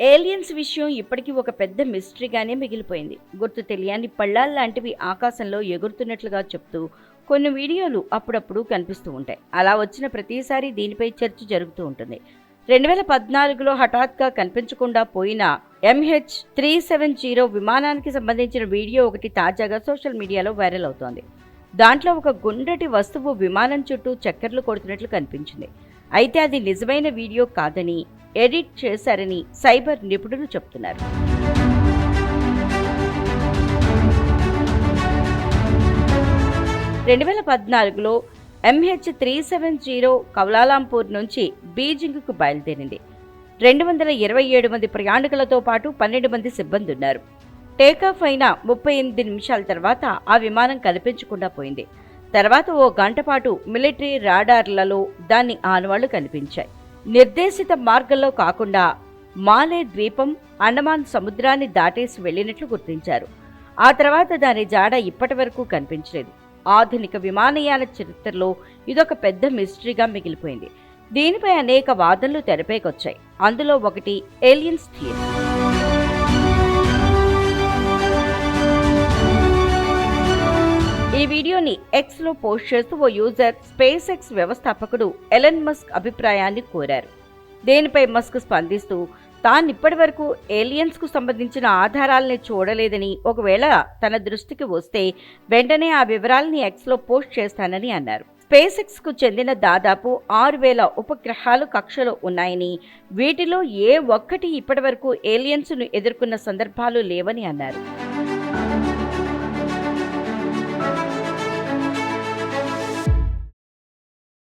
Aliens విషయం ఇప్పటికీ ఒక పెద్ద మిస్టరీగానే మిగిలిపోయింది. గుర్తు తెలియని పళ్ళాల్లాంటివి ఆకాశంలో ఎగురుతున్నట్లుగా చెప్తూ కొన్ని వీడియోలు అప్పుడప్పుడు కనిపిస్తూ ఉంటాయి. అలా వచ్చిన ప్రతిసారి దీనిపై చర్చ జరుగుతూ ఉంటుంది. రెండు వేల పద్నాలుగులో హఠాత్గా కనిపించకుండా పోయిన ఎంహెచ్ త్రీ సెవెన్ జీరో విమానానికి సంబంధించిన వీడియో ఒకటి తాజాగా సోషల్ మీడియాలో వైరల్ అవుతోంది. దాంట్లో ఒక గుండ్రటి వస్తువు విమానం చుట్టూ చక్కర్లు కొడుతున్నట్లు కనిపించింది. అయితే అది నిజమైన వీడియో కాదని ఎడిట్ చేశారని సైబర్ నిపుణులు చెబుతున్నారు. రెండు వేల పద్నాలుగులో MH three seven zero Kuala Lumpur నుంచి బీజింగ్కు బయలుదేరింది. రెండు వందల ఇరవై ఏడు మంది ప్రయాణికులతో పాటు పన్నెండు మంది సిబ్బంది ఉన్నారు టేకాఫ్ అయిన ముప్పై ఎనిమిది నిమిషాల తర్వాత ఆ విమానం కనిపించకుండా పోయింది. తర్వాత ఓ గంట పాటు మిలిటరీ రాడార్లలో దాని ఆనవాళ్ళు కనిపించాయి. నిర్దేశిత మార్గంలో కాకుండా మాలే ద్వీపం అండమాన్ సముద్రాన్ని దాటేసి వెళ్ళినట్లు గుర్తించారు. ఆ తర్వాత దాని జాడ ఇప్పటి వరకు కనిపించలేదు. ఆధునిక విమానయాన చరిత్రలో ఇదొక పెద్ద మిస్టరీగా మిగిలిపోయింది. దీనిపై అనేక వాదనలు తెరపైకొచ్చాయి. అందులో ఒకటి ఏలియన్స్ థియరీ చిత్రాన్ని ఎక్స్లో పోస్ట్ చేస్తూ ఓ యూజర్ స్పేస్ ఎక్స్ వ్యవస్థాపకుడు ఎలన్ మస్క్ అభిప్రాయాన్ని కోరారు. దేనిపై మస్క్ స్పందిస్తూ తాను ఇప్పటివరకు ఏలియన్స్కు సంబంధించిన ఆధారాలని చూడలేదని ఒకవేళ తన దృష్టికి వస్తే వెంటనే ఆ వివరాలని ఎక్స్లో పోస్ట్ చేస్తానని అన్నారు. స్పేస్ ఎక్స్కు చెందిన దాదాపు ఆరు వేల ఉపగ్రహాలు కక్షలో ఉన్నాయని వీటిలో ఏ ఒక్కటి ఇప్పటివరకు ఏలియన్స్ను ఎదుర్కొన్న సందర్భాలు లేవని అన్నారు.